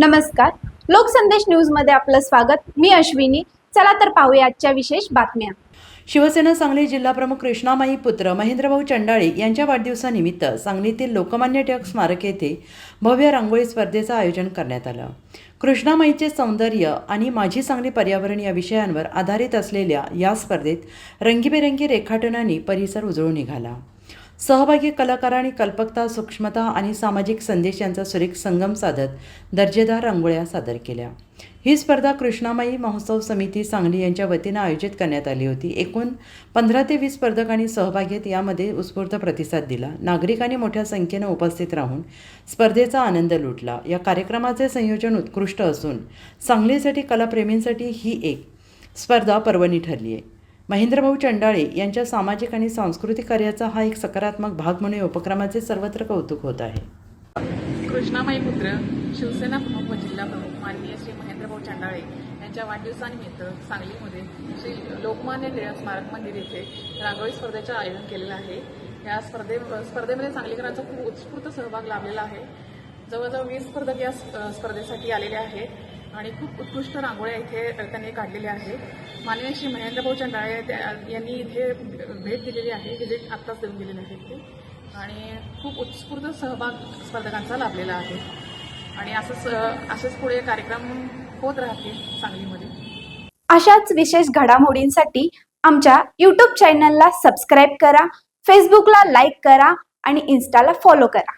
नमस्कार. लोकसंदेश न्यूजमध्ये आपलं स्वागत. मी अश्विनी. चला तर पाहूया आजच्या विशेष बातम्या. शिवसेना सांगली जिल्हाप्रमुख कृष्णामाई पुत्र महेंद्रभाऊ चंडाळे यांच्या वाढदिवसानिमित्त सांगलीतील लोकमान्य टिळक स्मारक येथे भव्य रांगोळी स्पर्धेचं आयोजन करण्यात आलं. कृष्णामाईचे सौंदर्य आणि माझी सांगली पर्यावरण या विषयांवर आधारित असलेल्या या स्पर्धेत रंगीबेरंगी रेखाटनांनी परिसर उजळून निघाला. सहभागी कलाकारांनी कल्पकता सूक्ष्मता आणि सामाजिक संदेश यांचा सुरेख संगम साधत दर्जेदार रांगोळ्या सादर केल्या. ही स्पर्धा कृष्णामाई महोत्सव समिती सांगली यांच्या वतीनं आयोजित करण्यात आली होती. एकूण पंधरा ते वीस स्पर्धकांनी सहभाग घेत यामध्ये उत्स्फूर्त प्रतिसाद दिला. नागरिकांनी मोठ्या संख्येनं उपस्थित राहून स्पर्धेचा आनंद लुटला. या कार्यक्रमाचे संयोजन उत्कृष्ट असून सांगलीसाठी कलाप्रेमींसाठी ही एक स्पर्धा पर्वणी ठरली आहे महेंद्रभाऊ चंडाळे यांच्या सामाजिक आणि सांस्कृतिक कार्याचा हा एक सकारात्मक भाग म्हणून उपक्रमाचे सर्वत्र कौतुक होत आहे. कृष्णामाई पुत्र शिवसेना प्रमुख व जिल्हा प्रमुख माननीय श्री महेंद्रभाऊ चांडाळे यांच्या वाढदिवसानिमित्त सांगलीमध्ये श्री लोकमान्य टिळक स्मारक मंदिर येथे रांगोळी स्पर्धेचे आयोजन केलेलं आहे. या स्पर्धे स्पर्धेमध्ये सांगलीकरांचा खूप उत्स्फूर्त सहभाग लाभलेला आहे. जवळजवळ वीस स्पर्धक या स्प- स्पर्धेसाठी आलेले आहेत. आणि खूप उत्कृष्ट रांगोळ्या इथे त्यांनी काढलेल्या आहेत. माननीय श्री महेंद्रभाऊ चंडाळे यांनी इथे भेट दिलेली आहे व्हिजिट आत्ताच देऊन दिलेली आहे इथे आणि खूप उत्स्फूर्त सहभाग स्पर्धकांचा लाभलेला आहे. आणि असंच असेच पुढे कार्यक्रम होत राहतील सांगलीमध्ये. अशाच विशेष घडामोडींसाठी आमच्या यूट्यूब चॅनलला सबस्क्राईब करा फेसबुकला लाईक करा आणि इन्स्टाला फॉलो करा.